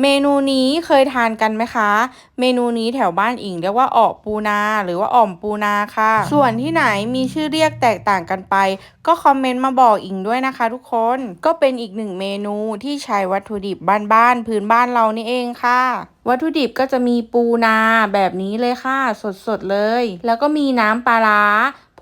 เมนูนี้เคยทานกันไหมคะ เมนูนี้แถวบ้านอิงเรียกว่าออกปูนา หรือว่าอ่อมปูนาค่ะ ส่วนที่ไหนมีชื่อเรียกแตกต่างกันไป ก็คอมเมนต์มาบอกอิงด้วยนะคะทุกคน ก็เป็นอีกหนึ่งเมนูที่ใช้วัตถุดิบบ้านๆพื้นบ้านเรานี่เองค่ะ วัตถุดิบก็จะมีปูนาแบบนี้เลยค่ะ สดๆเลย แล้วก็มีน้ำปลาร้า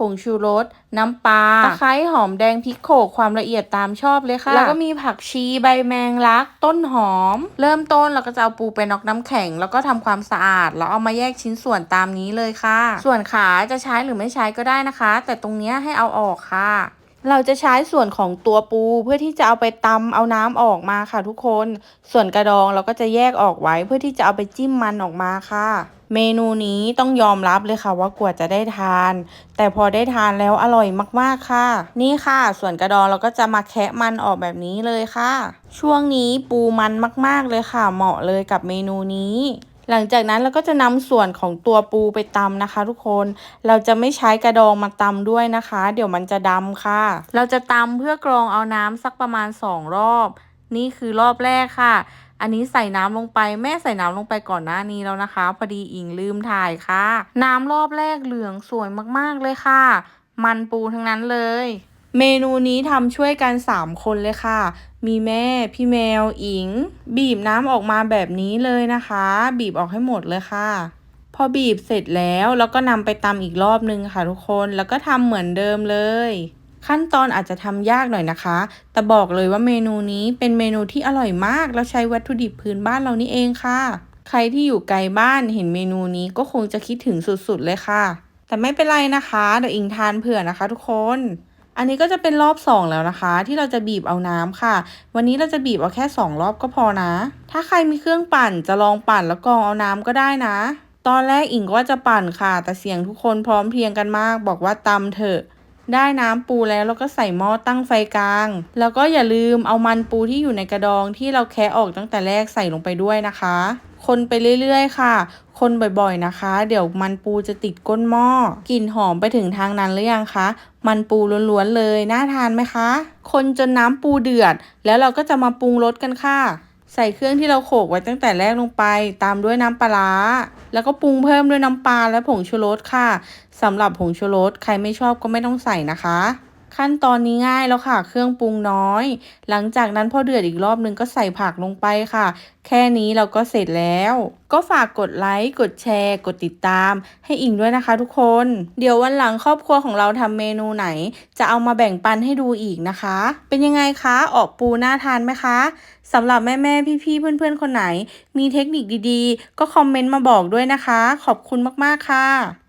ผงชูรส น้ำปลาตะไคร้หอมแดงพริกโขกความละเอียดตามชอบเลยค่ะ แล้วก็มีผักชีใบแมงลัก ต้นหอม เริ่มต้นเราก็จะเอาปูไปน็อกน้ำแข็ง แล้วก็ทำความสะอาด แล้วเอามาแยกชิ้นส่วนตามนี้เลยค่ะ ส่วนขาจะใช้หรือไม่ใช้ก็ได้นะคะ แต่ตรงนี้ให้เอาออกค่ะเราจะใช้ส่วนของตัวปูเพื่อที่จะเอาไปตำเอาน้ำออกมาค่ะทุกคน ส่วนกระดองเราก็จะแยกออกไว้เพื่อที่จะเอาไปจิ้มมันออกมาค่ะ เมนูนี้ต้องยอมรับเลยค่ะว่ากว่าจะได้ทาน แต่พอได้ทานแล้วอร่อยมากๆค่ะ นี่ค่ะ ส่วนกระดองเราก็จะมาแคะมันออกแบบนี้เลยค่ะ ช่วงนี้ปูมันมาก ๆเลยค่ะ เหมาะเลยกับเมนูนี้หลังจากนั้นเราก็จะนำส่วนของตัวปูไปตำนะคะ ทุกคน เราจะไม่ใช้กระดองมาตำด้วยนะคะ เดี๋ยวมันจะดำค่ะ เราจะตำเพื่อกรองเอาน้ำสักประมาณสองรอบ นี่คือรอบแรกค่ะ อันนี้ใส่น้ำลงไปแม่ใส่น้ำลงไปก่อนหน้านี้แล้วนะคะ พอดีอิงลืมถ่ายค่ะ น้ำรอบแรกเหลืองสวยมากๆเลยค่ะ มันปูทั้งนั้นเลย เมนูนี้ทำช่วยกัน 3 คนเลยค่ะ มีแม่พี่แมวอิง บีบน้ำออกมาแบบนี้เลยนะคะ บีบออกให้หมดเลยค่ะพอบีบเสร็จแล้วแล้วก็นำไปตำอีกรอบนึงค่ะทุกคนแล้วก็ทำเหมือนเดิมเลย ขั้นตอนอาจจะทำยากหน่อยนะคะ แต่บอกเลยว่าเมนูนี้เป็นเมนูที่อร่อยมาก แล้วใช้วัตถุดิบพื้นบ้านเรานี่เองค่ะ ใครที่อยู่ไกลบ้านเห็นเมนูนี้ก็คงจะคิดถึงสุดๆเลยค่ะ แต่ไม่เป็นไรนะคะเดี๋ยวอิงทานเผื่อนะคะ ทุกคน อันนี้ก็จะเป็นรอบสองแล้วนะคะ ที่เราจะบีบเอาน้ำค่ะ วันนี้เราจะบีบเอาแค่สองรอบก็พอนะ ถ้าใครมีเครื่องปั่นจะลองปั่นแล้วกรองเอาน้ำก็ได้นะ ตอนแรกอิงก็ว่าจะปั่นค่ะ แต่เสียงทุกคนพร้อมเพรียงกันมาก บอกว่าตำเถอะ ได้น้ำปูแล้วเราก็ใส่หม้อตั้งไฟกลาง แล้วก็อย่าลืมเอามันปูที่อยู่ในกระดองที่เราแคะออกตั้งแต่แรกใส่ลงไปด้วยนะคะ คนไปเรื่อยๆ ค่ะ คนบ่อยๆนะคะ เดี๋ยวมันปูจะติดก้นหม้อกลิ่นหอมไปถึงทางนั้นหรือยังคะมันปูล้วนๆเลยน่าทานไหมคะ คนจนน้ำปูเดือด แล้วเราก็จะมาปรุงรสกันค่ะ ใส่เครื่องที่เราโขกไว้ตั้งแต่แรกลงไป ตามด้วยน้ำปลา แล้วก็ปรุงเพิ่มด้วยน้ำปลาและผงชูรสค่ะสำหรับผงชูรสใครไม่ชอบก็ไม่ต้องใส่นะคะ ขั้นตอนนี้ง่ายแล้วค่ะ เครื่องปรุงน้อย หลังจากนั้นพอเดือดอีกรอบนึงก็ใส่ผักลงไปค่ะ แค่นี้เราก็เสร็จแล้ว ก็ฝากกดไลค์ กดแชร์ กดติดตาม ให้อิงด้วยนะคะทุกคน เดี๋ยววันหลังครอบครัวของเราทำเมนูไหน จะเอามาแบ่งปันให้ดูอีกนะคะ เป็นยังไงคะ ออกปูน่าทานไหมคะสำหรับแม่ๆพี่ๆเพื่อนๆคนไหน มีเทคนิคดีๆ ก็คอมเมนต์มาบอกด้วยนะคะ ขอบคุณมากๆค่ะ